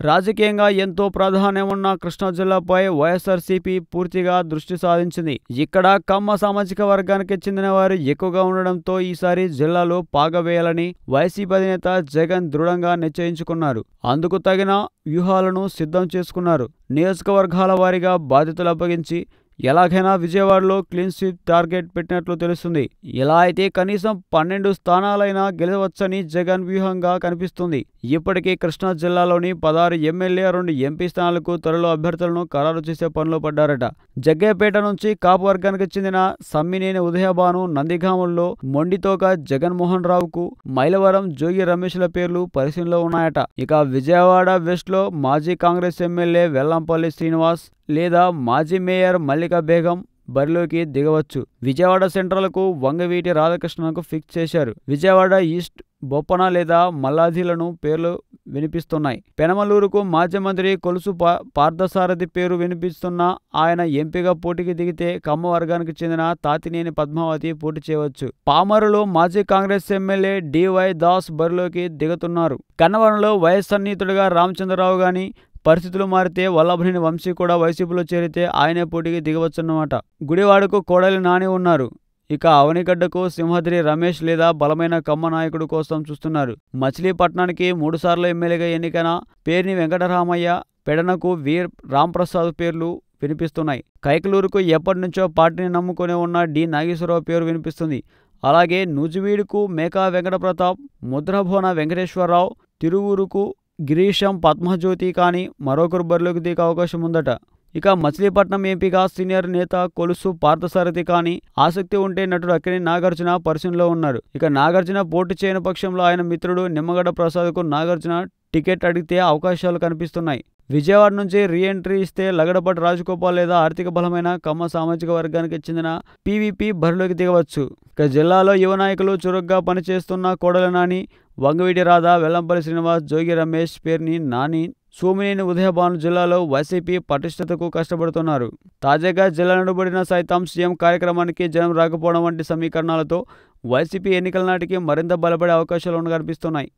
రాజకీయంగా ఎంతో ప్రాధాన్యం ఉన్న కృష్ణా జిల్లాపై వైఎస్ఆర్సీపీ పూర్తిగా దృష్టి సాధించింది. ఇక్కడ కమ్మ సామాజిక వర్గానికి చెందిన వారు ఎక్కువగా ఉండడంతో ఈసారి జిల్లాలో పాగవేయాలని వైసీపీ అధినేత జగన్ దృఢంగా నిశ్చయించుకున్నారు. అందుకు తగిన వ్యూహాలను సిద్ధం చేసుకున్నారు. నియోజకవర్గాల వారీగా బాధ్యతలు అప్పగించి ఎలాగైనా విజయవాడలో క్లీన్ స్వీప్ టార్గెట్ పెట్టినట్లు తెలుస్తుంది. ఇలా అయితే కనీసం పన్నెండు స్థానాలైనా గెలవచ్చని జగన్ వ్యూహంగా కనిపిస్తుంది. ఇప్పటికీ కృష్ణా జిల్లాలోని పదహారు ఎమ్మెల్యే రెండు ఎంపీ స్థానాలకు త్వరలో అభ్యర్థులను ఖరారు చేసే పనిలో పడ్డారట. జగ్గేపేట నుంచి కాపు వర్గానికి చెందిన సమ్మినేని ఉదయభాను నందిగాముల్లో మొండితోక జగన్మోహన్ రావుకు మైలవరం జోగి రమేష్ల పేర్లు పరిశీలనలో ఉన్నాయట. ఇక విజయవాడ వెస్ట్లో మాజీ కాంగ్రెస్ ఎమ్మెల్యే వెల్లంపల్లి శ్రీనివాస్ లేదా మాజీ మేయర్ మల్లికా బేగం బరిలోకి దిగవచ్చు. విజయవాడ సెంట్రల్కు వంగవీటి రాధాకృష్ణకు ఫిక్స్ చేశారు. విజయవాడ ఈస్ట్ బొప్పన లేదా మల్లాధిలను పేర్లు వినిపిస్తున్నాయి. పెనమలూరుకు మాజీ మంత్రి కొలుసు పార్థసారథి పేరు వినిపిస్తున్న ఆయన ఎంపీగా పోటీకి దిగితే కమ్మ వర్గానికి చెందిన తాతినేని పద్మావతి పోటీ చేయవచ్చు. పామరులో మాజీ కాంగ్రెస్ ఎమ్మెల్యే డివై దాస్ బరిలోకి దిగుతున్నారు. కన్నవరంలో వైఎస్ సన్నిహితుడిగా రామచంద్రరావు గాని పరిస్థితులు మారితే వల్లభనేని వంశీ కూడా వైసీపీలో చేరితే ఆయనే పోటీకి దిగవచ్చన్నమాట. గుడివాడకు కోడలి నాని ఉన్నారు. ఇక అవనిగడ్డకు సింహద్రి రమేష్ లేదా బలమైన కమ్మ నాయకుడు కోసం చూస్తున్నారు. మచిలీపట్నానికి మూడుసార్లు ఎమ్మెల్యేగా ఎన్నికైన పేర్ని వెంకటరామయ్య పెడనకు వీర్ రాంప్రసాద్ పేర్లు వినిపిస్తున్నాయి. కైకలూరుకు ఎప్పటి నుంచో పార్టీని నమ్ముకునే ఉన్న డి నాగేశ్వరరావు పేరు వినిపిస్తుంది. అలాగే నూజివీడుకు మేకా వెంకటప్రతాప్ ముద్రభోన వెంకటేశ్వరరావు తిరువూరుకు గిరీశం పద్మజ్యోతి కానీ మరొకరు బరిలోకి దిగే అవకాశం ఉందట. ఇక మచిలీపట్నం ఎంపీగా సీనియర్ నేత కొలుసు పార్థసారథి కానీ ఆసక్తి ఉంటే నటుడు అక్కినేని నాగార్జున పరిశీలనలో ఉన్నారు. ఇక నాగార్జున పోటీ చేయని పక్షంలో ఆయన మిత్రుడు నిమ్మగడ్డ ప్రసాద్కు నాగార్జున టికెట్ అడిగితే అవకాశాలు కనిపిస్తున్నాయి. విజయవాడ నుంచి రీ ఎంట్రీ ఇస్తే లగడపాటి రాజగోపాల్ లేదా ఆర్థిక బలమైన కమ్మ సామాజిక వర్గానికి చెందిన పీవీపీ బరిలోకి దిగవచ్చు. ఇక జిల్లాలో యువ నాయకులు చురుగ్గా పనిచేస్తున్న కోడలనాని వంగవీటి రాధా వెల్లంపల్లి శ్రీనివాస్ జోగి రమేష్ పేర్ని నాని సోమినేని ఉదయభాను జిల్లాలో వైసీపీ పటిష్టతకు కష్టపడుతున్నారు. తాజాగా జిల్లా నడుబడిన సైతం సీఎం కార్యక్రమానికి జనం రాకపోవడం వంటి సమీకరణాలతో వైసీపీ ఎన్నికల నాటికి మరింత బలపడే అవకాశాలు కనిపిస్తున్నాయి.